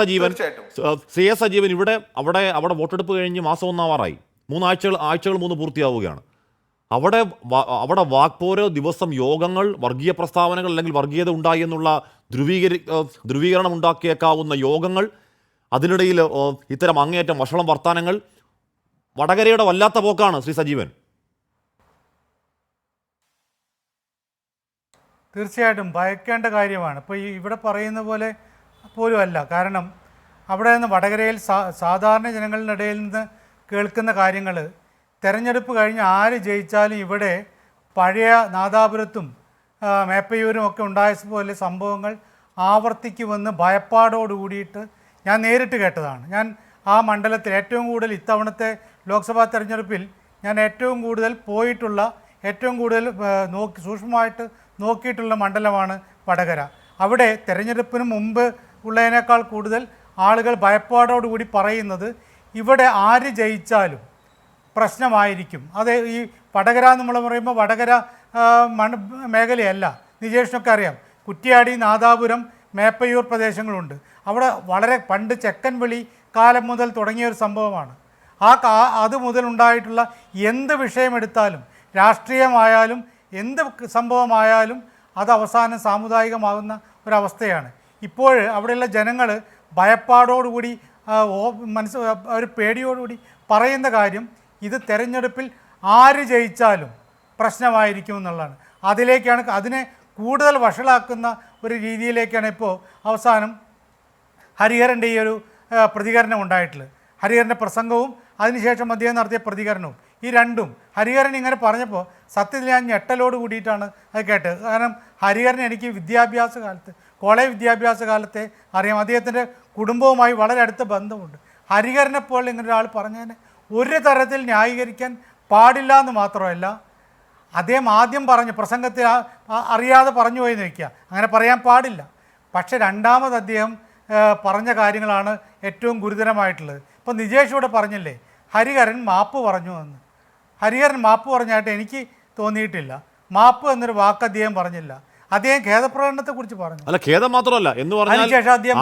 Sajeevan. C S Sajeevan ഇവിടെ അവിടെ അവിടെ വോട്ടെടുപ്പ് കഴിഞ്ഞ് മാസം ഒന്നാവാറായി. മൂന്നാഴ്ചകൾ ആഴ്ചകൾ മൂന്ന് പൂർത്തിയാവുകയാണ്. അവിടെ അവിടെ വാക്പോരോ ദിവസം യോഗങ്ങൾ വർഗീയ പ്രസ്താവനകൾ അല്ലെങ്കിൽ വർഗീയത ഉണ്ടായി എന്നുള്ള ധ്രുവീകരി ധ്രുവീകരണം ഉണ്ടാക്കിയേക്കാവുന്ന യോഗങ്ങൾ അതിനിടയിൽ ഇത്തരം അങ്ങേയറ്റം വഷളം വർത്താനങ്ങൾ വടകരയുടെ വല്ലാത്ത പോക്കാണ് ശ്രീ സജീവൻ. തീർച്ചയായിട്ടും ഭയക്കേണ്ട കാര്യമാണ്. ഇപ്പോൾ ഈ ഇവിടെ പറയുന്ന പോലെ പോലും അല്ല കാരണം അവിടെ നിന്ന് വടകരയിൽ സാ സാധാരണ ജനങ്ങളുടെ ഇടയിൽ നിന്ന് കേൾക്കുന്ന കാര്യങ്ങൾ തെരഞ്ഞെടുപ്പ് കഴിഞ്ഞ് ആര് ജയിച്ചാലും ഇവിടെ പഴയ നാദാപുരത്തും മേപ്പയൂരും ഒക്കെ ഉണ്ടായ പോലെ സംഭവങ്ങൾ ആവർത്തിക്കുമെന്ന് ഭയപ്പാടോട് കൂടിയിട്ട് ഞാൻ നേരിട്ട് കേട്ടതാണ്. ഞാൻ ആ മണ്ഡലത്തിൽ ഏറ്റവും കൂടുതൽ ഇത്തവണത്തെ ലോക്സഭാ തെരഞ്ഞെടുപ്പിൽ ഞാൻ ഏറ്റവും കൂടുതൽ പോയിട്ടുള്ള ഏറ്റവും കൂടുതൽ നോക്കി സൂക്ഷ്മമായിട്ട് നോക്കിയിട്ടുള്ള മണ്ഡലമാണ് വടകര. അവിടെ തെരഞ്ഞെടുപ്പിന് മുമ്പ് ഉള്ളതിനേക്കാൾ കൂടുതൽ ആളുകൾ ഭയപ്പാടോടുകൂടി പറയുന്നത് ഇവിടെ ആര് ജയിച്ചാലും പ്രശ്നമായിരിക്കും. അത് ഈ വടകര നമ്മൾ പറയുമ്പോൾ വടകര മണ് മേഖലയല്ല. നിജേഷിനൊക്കെ അറിയാം. കുറ്റിയാടി നാദാപുരം മേപ്പയൂർ പ്രദേശങ്ങളുണ്ട്. അവിടെ വളരെ പണ്ട് ചെക്കൻ വിളി കാലം മുതൽ തുടങ്ങിയ ഒരു സംഭവമാണ്. ആ കാ അത് മുതലുണ്ടായിട്ടുള്ള എന്ത് വിഷയമെടുത്താലും രാഷ്ട്രീയമായാലും എന്ത് സംഭവമായാലും അത് അവസാനം സാമുദായികമാകുന്ന ഒരവസ്ഥയാണ്. ഇപ്പോൾ അവിടെയുള്ള ജനങ്ങൾ ഭയപ്പാടോടുകൂടി മനസ്സ് ഒരു പേടിയോടുകൂടി പറയുന്ന കാര്യം ഇത് തെരഞ്ഞെടുപ്പിൽ ആര് ജയിച്ചാലും പ്രശ്നമായിരിക്കും എന്നുള്ളതാണ്. അതിലേക്കാണ് അതിനെ കൂടുതൽ വഷളാക്കുന്ന ഒരു രീതിയിലേക്കാണ് ഇപ്പോൾ അവസാനം ഹരിഹരന്റെ ഈ ഒരു പ്രതികരണം ഉണ്ടായിട്ടുള്ളത്. ഹരിഹരന്റെ പ്രസംഗവും അതിനുശേഷം അദ്ദേഹം നടത്തിയ പ്രതികരണവും ഈ രണ്ടും ഹരിഹരൻ ഇങ്ങനെ പറഞ്ഞപ്പോൾ സത്യത്തിൽ ഞാൻ ഞെട്ടലോട് കൂടിയിട്ടാണ് അത് കേട്ടത്. കാരണം ഹരിഹരൻ എനിക്ക് വിദ്യാഭ്യാസ കാലത്ത് കോളേജ് വിദ്യാഭ്യാസ കാലത്തെ അറിയാം. അദ്ദേഹത്തിന്റെ കുടുംബവുമായി വളരെ അടുത്ത ബന്ധമുണ്ട്. ഹരിഹരനെ പോലെ ഇങ്ങനെ ഒരാൾ പറഞ്ഞതിന് ഒരു തരത്തിൽ ന്യായീകരിക്കാൻ പാടില്ല എന്ന് മാത്രമല്ല അദ്ദേഹം ആദ്യം പറഞ്ഞു പ്രസംഗത്തിൽ അറിയാതെ പറഞ്ഞു പോയി വയ്ക്കുക അങ്ങനെ പറയാൻ പാടില്ല. പക്ഷേ രണ്ടാമത് അദ്ദേഹം പറഞ്ഞ കാര്യങ്ങളാണ് ഏറ്റവും ഗുരുതരമായിട്ടുള്ളത്. ഇപ്പം നിജേഷ് ഇവിടെ പറഞ്ഞില്ലേ ഹരിഹരൻ മാപ്പ് പറഞ്ഞു എന്ന്. ഹരിഹരൻ മാപ്പ് പറഞ്ഞായിട്ട് എനിക്ക് തോന്നിയിട്ടില്ല. മാപ്പ് എന്നൊരു വാക്ക് അദ്ദേഹം പറഞ്ഞില്ല. അദ്ദേഹം ഖേദപ്രകടനത്തെക്കുറിച്ച് പറഞ്ഞു. അല്ല ഖേദം മാത്രമല്ല. എന്ന് പറഞ്ഞാൽ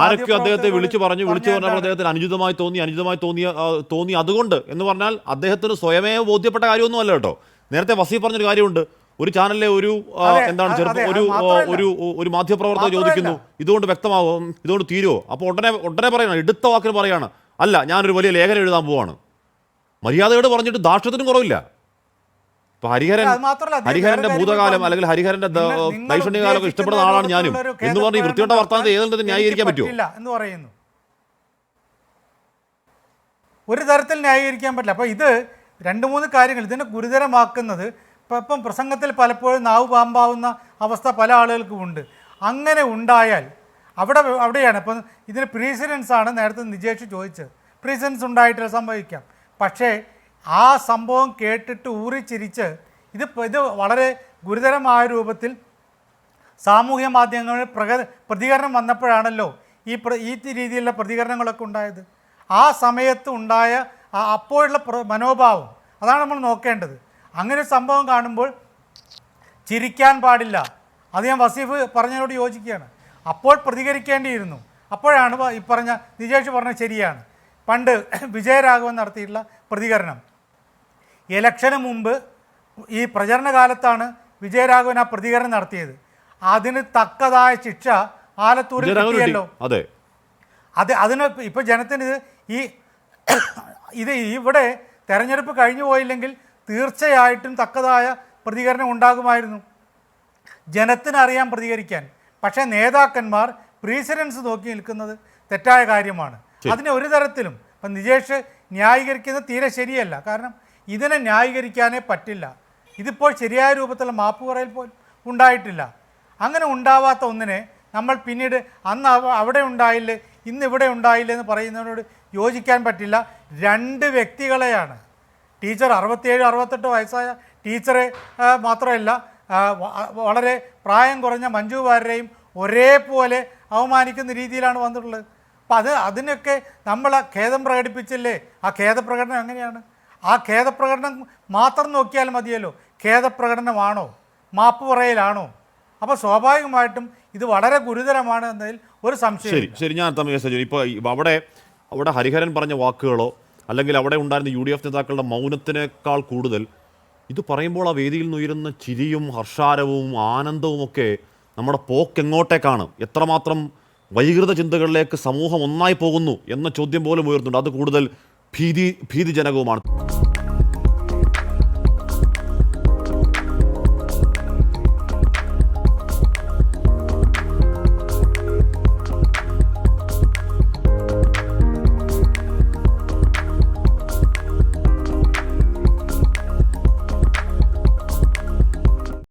ആരൊക്കെ അദ്ദേഹത്തെ വിളിച്ചു പറഞ്ഞു വിളിച്ചു പറഞ്ഞ പറഞ്ഞപ്പോൾ? അദ്ദേഹത്തിന് അനുചിതമായി തോന്നി അനുചിതമായി തോന്നിയ തോന്നി അതുകൊണ്ട് എന്ന് പറഞ്ഞാൽ അദ്ദേഹത്തിന് സ്വയമേ ബോധ്യപ്പെട്ട കാര്യമൊന്നും അല്ല കേട്ടോ. നേരത്തെ വസീഫ് പറഞ്ഞൊരു കാര്യമുണ്ട്. ഒരു ചാനലിലെ ഒരു എന്താണ് ചെറുപ്പം ഒരു ഒരു ഒരു മാധ്യമപ്രവർത്തകർ ചോദിക്കുന്നു ഇതുകൊണ്ട് വ്യക്തമാവും? ഇതുകൊണ്ട് തീരുമോ അപ്പോൾ ഉടനെ ഉടനെ പറയണം എടുത്ത വാക്കിന് പറയാണ് അല്ല ഞാനൊരു വലിയ ലേഖനം എഴുതാൻ പോവാണ്. മര്യാദയോട് പറഞ്ഞിട്ട് ദാക്ഷത്തിനും കുറവില്ല. ഹരിഹരൻ ഹരിഹരന്റെ ഭൂതകാലം അല്ലെങ്കിൽ ഹരിഹരന്റെ നിങ്ങൾ ഇഷ്ടപ്പെടുന്ന ആളാണ് ഞാനും എന്ന് പറഞ്ഞ് ഈ വൃത്തിയോട്ട വർത്തമാനത്തെ ഏതുണ്ടെന്ന് ഏതെങ്കിലും ന്യായീകരിക്കാൻ പറ്റുമോ? എന്ന് പറയുന്നു. ഒരു തരത്തിൽ ന്യായീകരിക്കാൻ പറ്റില്ല. അപ്പോൾ ഇത് രണ്ട് മൂന്ന് കാര്യങ്ങൾ ഇതിനെ ഗുരുതരമാക്കുന്നത് ഇപ്പം ഇപ്പം പ്രസംഗത്തിൽ പലപ്പോഴും നാവ് പാമ്പാവുന്ന അവസ്ഥ പല ആളുകൾക്കും ഉണ്ട്. അങ്ങനെ ഉണ്ടായാൽ അവിടെ അവിടെയാണ് ഇപ്പം ഇതിന് പ്രീസിഡൻസ് ആണ് നേരത്തെ നിജേഷ് ചോദിച്ചത്. പ്രീസിഡൻസ് ഉണ്ടായിട്ട് സംഭവിക്കാം. പക്ഷേ ആ സംഭവം കേട്ടിട്ട് ഊറിച്ചിരിച്ച് ഇത് ഇത് വളരെ ഗുരുതരമായ രൂപത്തിൽ സാമൂഹ്യ മാധ്യമങ്ങളിൽ പ്രക പ്രതികരണം വന്നപ്പോഴാണല്ലോ ഈ പ്ര ഈ രീതിയിലുള്ള പ്രതികരണങ്ങളൊക്കെ ഉണ്ടായത്. ആ സമയത്ത് ഉണ്ടായ അപ്പോഴുള്ള മനോഭാവം അതാണ് നമ്മൾ നോക്കേണ്ടത്. അങ്ങനെ സംഭവം കാണുമ്പോൾ ചിരിക്കാൻ പാടില്ല. അത് ഞാൻ വസീഫ് പറഞ്ഞതിനോട് യോജിക്കുകയാണ്. അപ്പോൾ പ്രതികരിക്കേണ്ടിയിരുന്നു. അപ്പോഴാണ് ഈ പറഞ്ഞ നിജേഷ് പറഞ്ഞത് ശരിയാണ്. പണ്ട് വിജയരാഘവൻ നടത്തിയിട്ടുള്ള പ്രതികരണം. ഇലക്ഷന് മുമ്പ് ഈ പ്രചരണ കാലത്താണ് വിജയരാഘവൻ ആ പ്രതികരണം നടത്തിയത്. അതിന് തക്കതായ ശിക്ഷ ആലത്തൂരിൽ കിട്ടിയല്ലോ കിട്ടി. അതെ. അത് അതിന് ഇപ്പോൾ ജനത്തിന് ഇത് ഈ ഇത് ഇവിടെ തെരഞ്ഞെടുപ്പ് കഴിഞ്ഞു പോയില്ലെങ്കിൽ തീർച്ചയായിട്ടും തക്കതായ പ്രതികരണം ഉണ്ടാകുമായിരുന്നു. ജനത്തിന് അറിയാൻ പ്രതികരിക്കാൻ. പക്ഷേ നേതാക്കന്മാർ പ്രീസിഡൻസ് നോക്കി നിൽക്കുന്നത് തെറ്റായ കാര്യമാണ്. അതിനെ ഒരു തരത്തിലും ഇപ്പം നിജേഷ് ന്യായീകരിക്കുന്നത് തീരെ ശരിയല്ല. കാരണം ഇതിനെ ന്യായീകരിക്കാനേ പറ്റില്ല. ഇതിപ്പോൾ ശരിയായ രൂപത്തിലുള്ള മാപ്പ് പറയൽ പോലും ഉണ്ടായിട്ടില്ല. അങ്ങനെ ഉണ്ടാവാത്ത ഒന്നിനെ നമ്മൾ പിന്നീട് അന്ന് അവിടെ ഉണ്ടായില്ലേ ഇന്ന് ഇവിടെ ഉണ്ടായില്ലേ എന്ന് പറയുന്നതിനോട് യോജിക്കാൻ പറ്റില്ല. രണ്ട് വ്യക്തികളെയാണ്. ടീച്ചർ അറുപത്തിയേഴ് അറുപത്തെട്ട് വയസ്സായ ടീച്ചറെ മാത്രമല്ല വളരെ പ്രായം കുറഞ്ഞ മഞ്ജു വാര്യരെയും ഒരേപോലെ അവമാനിക്കുന്ന രീതിയിലാണ് വന്നിട്ടുള്ളത്. അപ്പം അത് അതിനൊക്കെ നമ്മൾ ഖേദം പ്രകടിപ്പിച്ചില്ലേ? ആ ഖേദപ്രകടനം എങ്ങനെയാണ്? ആ ഖേദപ്രകടനം മാത്രം നോക്കിയാൽ മതിയല്ലോ. ഖേദപ്രകടനമാണോ? മാപ്പ് പറയലാണോ? അപ്പോൾ സ്വാഭാവികമായിട്ടും ഇത് വളരെ ഗുരുതരമാണ് എന്നതിൽ ഒരു സംശയം ശരി ശരി ഞാൻ തമ്മിൽ ഇപ്പോൾ അവിടെ അവിടെ ഹരിഹരൻ പറഞ്ഞ വാക്കുകളോ അല്ലെങ്കിൽ അവിടെ ഉണ്ടായിരുന്ന യു ഡി എഫ് നേതാക്കളുടെ മൗനത്തിനേക്കാൾ കൂടുതൽ ഇത് പറയുമ്പോൾ ആ വേദിയിൽ നിന്ന് ഉയരുന്ന ചിരിയും ഹർഷാരവും ആനന്ദവും ഒക്കെ നമ്മുടെ പോക്ക് എങ്ങോട്ടേക്കാണ് എത്രമാത്രം വൈകൃത ചിന്തകളിലേക്ക് സമൂഹം ഒന്നായി പോകുന്നു എന്ന ചോദ്യം പോലും ഉയർന്നുണ്ട്. അത് കൂടുതൽ ഭീതി ഭീതിജനകവുമാണ്.